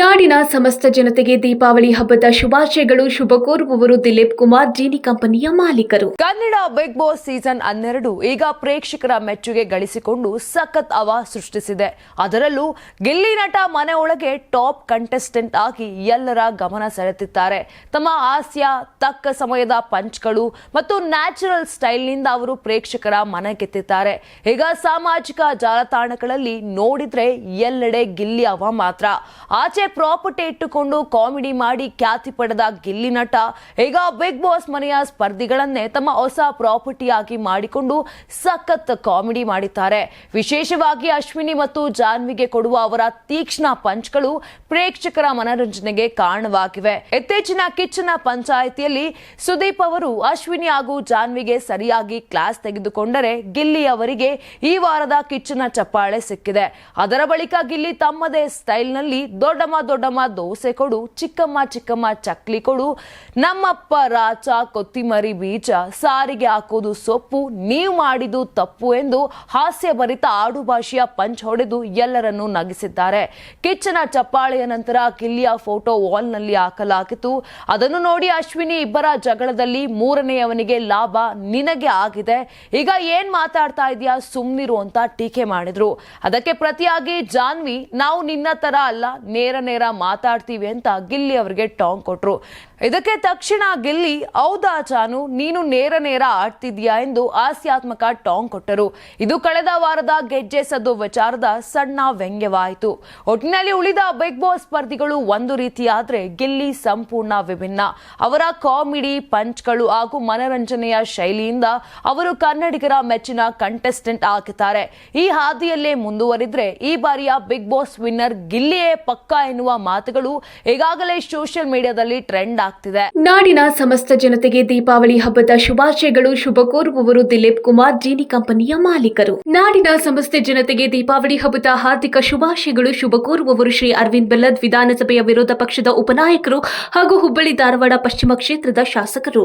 ನಾಡಿನ ಸಮಸ್ತ ಜನತೆಗೆ ದೀಪಾವಳಿ ಹಬ್ಬದ ಶುಭಾಶಯಗಳು. ಶುಭ ಕೋರುವವರು ದಿಲೀಪ್ ಕುಮಾರ್, ಜೀನಿ ಕಂಪನಿಯ ಮಾಲೀಕರು. ಕನ್ನಡ ಬಿಗ್ ಬಾಸ್ ಸೀಸನ್ ಹನ್ನೆರಡು ಈಗ ಪ್ರೇಕ್ಷಕರ ಮೆಚ್ಚುಗೆ ಗಳಿಸಿಕೊಂಡು ಸಖತ್ ಅವ ಸೃಷ್ಟಿಸಿದೆ. ಅದರಲ್ಲೂ ಗಿಲ್ಲಿ ನಟ ಮನೆ ಒಳಗೆ ಟಾಪ್ ಕಂಟೆಸ್ಟೆಂಟ್ ಆಗಿ ಎಲ್ಲರ ಗಮನ ಸೆಳೆತಿದ್ದಾರೆ ತಮ್ಮ ಹಾಸ್ಯ, ತಕ್ಕ ಸಮಯದ ಪಂಚ್ಗಳು ಮತ್ತು ನ್ಯಾಚುರಲ್ ಸ್ಟೈಲ್ನಿಂದ ಅವರು ಪ್ರೇಕ್ಷಕರ ಮನ ಕೆತ್ತಿದ್ದಾರೆ. ಈಗ ಸಾಮಾಜಿಕ ಜಾಲತಾಣಗಳಲ್ಲಿ ನೋಡಿದ್ರೆ ಎಲ್ಲೆಡೆ ಗಿಲ್ಲಿ ಅವ ಮಾತ್ರ. ಆಚೆ ಪ್ರಾಪರ್ಟಿ ಇಟ್ಟುಕೊಂಡು ಕಾಮಿಡಿ ಮಾಡಿ ಖ್ಯಾತಿ ಪಡೆದ ಗಿಲ್ಲಿ ನಟ, ಈಗ ಬಿಗ್ ಬಾಸ್ ಮನೆಯ ಸ್ಪರ್ಧಿಗಳನ್ನೇ ತಮ್ಮ ಹೊಸ ಪ್ರಾಪರ್ಟಿಯಾಗಿ ಮಾಡಿಕೊಂಡು ಸಖತ್ ಕಾಮಿಡಿ ಮಾಡಿದ್ದಾರೆ. ವಿಶೇಷವಾಗಿ ಅಶ್ವಿನಿ ಮತ್ತು ಜಾನ್ವಿಗೆ ಕೊಡುವ ಅವರ ತೀಕ್ಷ್ಣ ಪಂಚ್ಗಳು ಪ್ರೇಕ್ಷಕರ ಮನರಂಜನೆಗೆ ಕಾರಣವಾಗಿವೆ. ಇತ್ತೀಚಿನ ಕಿಚ್ಚನ ಪಂಚಾಯಿತಿಯಲ್ಲಿ ಸುದೀಪ್ ಅವರು ಅಶ್ವಿನಿ ಹಾಗೂ ಜಾನ್ವಿಗೆ ಸರಿಯಾಗಿ ಕ್ಲಾಸ್ ತೆಗೆದುಕೊಂಡರೆ ಗಿಲ್ಲಿ ಅವರಿಗೆ ಈ ವಾರದ ಕಿಚ್ಚನ ಚಪ್ಪಾಳೆ ಸಿಕ್ಕಿದೆ. ಅದರ ಬಳಿಕ ಗಿಲ್ಲಿ ತಮ್ಮದೇ ಸ್ಟೈಲ್ನಲ್ಲಿ ದೊಡ್ಡಮ್ಮ ದೊಡ್ಡಮ್ಮ, ದೋಸೆ ಕೊಡು, ಚಿಕ್ಕಮ್ಮ ಚಿಕ್ಕಮ್ಮ ಚಕ್ಲಿ ಕೊಡು. ನಮ್ಮಪ್ಪ ರಾಚ, ಕೊತ್ತಿಮರಿ ಬೀಜ, ಸಾರಿಗೆ ಹಾಕೋದು ಸೊಪ್ಪು, ನೀವು ಮಾಡಿದ್ದು ತಪ್ಪು ಎಂದು ಹಾಸ್ಯಭರಿತ ಆಡುಭಾಷೆಯ ಪಂಚ್ ಹೊಡೆದು ಎಲ್ಲರನ್ನೂ ನಗಿಸಿದ್ದಾರೆ. ಕಿಚ್ಚನ ಚಪ್ಪಾಳೆಯ ನಂತರ ಕಿಲ್ಲಿಯ ಫೋಟೋ ವಾಲ್ನಲ್ಲಿ ಹಾಕಲಾಗಿತ್ತು. ಅದನ್ನು ನೋಡಿ ಅಶ್ವಿನಿ ಇಬ್ಬರ ಜಗಳದಲ್ಲಿ ಮೂರನೆಯವನಿಗೆ ಲಾಭ ನಿನಗೆ ಆಗಿದೆ. ಈಗ ಏನ್ ಮಾತಾಡ್ತಾ ಇದೆಯಾ ಸುಮ್ನಿರು ಅಂತ ಟೀಕೆ ಮಾಡಿದ್ರು. ಅದಕ್ಕೆ ಪ್ರತಿಯಾಗಿ, ಜಾನ್ವಿ, ನಾವು ನಿನ್ನ ತರ ಅಲ್ಲ ನೇರ ನೇರ ಮಾತಾಡ್ತೀವಿ ಅಂತ ಗಿಲ್ಲಿ ಅವರಿಗೆ ಟಾಂಗ್ ಕೊಟ್ರು. ಇದಕ್ಕೆ ತಕ್ಷಣ ಗಿಲ್ಲಿ, ಹೌದಾ ಚಾನು ನೀನು ನೇರ ನೇರ ಆಡ್ತಿದ್ಯಾ? ಎಂದು ಹಾಸ್ಯಾತ್ಮಕ ಟಾಂಗ್ ಕೊಟ್ಟರು. ಇದು ಕಳೆದ ವಾರದ ಗೆಜ್ಜೆ ಸದ್ದು ವಿಚಾರದ ಸಣ್ಣ ವ್ಯಂಗ್ಯವಾಯಿತು. ಒಟ್ಟಿನಲ್ಲಿ ಉಳಿದ ಬಿಗ್ ಬಾಸ್ ಸ್ಪರ್ಧಿಗಳು ಒಂದು ರೀತಿಯಾದ್ರೆ ಗಿಲ್ಲಿ ಸಂಪೂರ್ಣ ವಿಭಿನ್ನ. ಅವರ ಕಾಮಿಡಿ, ಪಂಚ್ಗಳು ಹಾಗೂ ಮನರಂಜನೆಯ ಶೈಲಿಯಿಂದ ಅವರು ಕನ್ನಡಿಗರ ಮೆಚ್ಚಿನ ಕಂಟೆಸ್ಟೆಂಟ್ ಆಗಿದ್ದಾರೆ ಈ ಹಾದಿಯಲ್ಲೇ ಮುಂದುವರಿದ್ರೆ ಈ ಬಾರಿಯ ಬಿಗ್ ಬಾಸ್ ವಿನ್ನರ್ ಗಿಲ್ಲಿಯೇ ಪಕ್ಕಾ ಎನ್ನುವ ಮಾತುಗಳು ಈಗಾಗಲೇ ಸೋಷಿಯಲ್ ಮೀಡಿಯಾದಲ್ಲಿ ಟ್ರೆಂಡ್ ಆಗ್ತಿದೆ. ನಾಡಿನ ಸಮಸ್ತ ಜನತೆಗೆ ದೀಪಾವಳಿ ಹಬ್ಬದ ಶುಭಾಶಯಗಳು. ಶುಭ ಕೋರುವವರು ದಿಲೀಪ್ ಕುಮಾರ್, ಜೀನಿ ಕಂಪನಿಯ ಮಾಲೀಕರು. ನಾಡಿನ ಸಮಸ್ತ ಜನತೆಗೆ ದೀಪಾವಳಿ ಹಬ್ಬದ ಹಾರ್ದಿಕ ಶುಭಾಶಯಗಳು. ಶುಭ ಕೋರುವವರು ಶ್ರೀ ಅರವಿಂದ್ ಬೆಲ್ಲದ್ ವಿಧಾನಸಭೆಯ ವಿರೋಧ ಪಕ್ಷದ ಉಪನಾಯಕರು ಹಾಗೂ ಹುಬ್ಬಳ್ಳಿ ಧಾರವಾಡ ಪಶ್ಚಿಮ ಕ್ಷೇತ್ರದ ಶಾಸಕರು.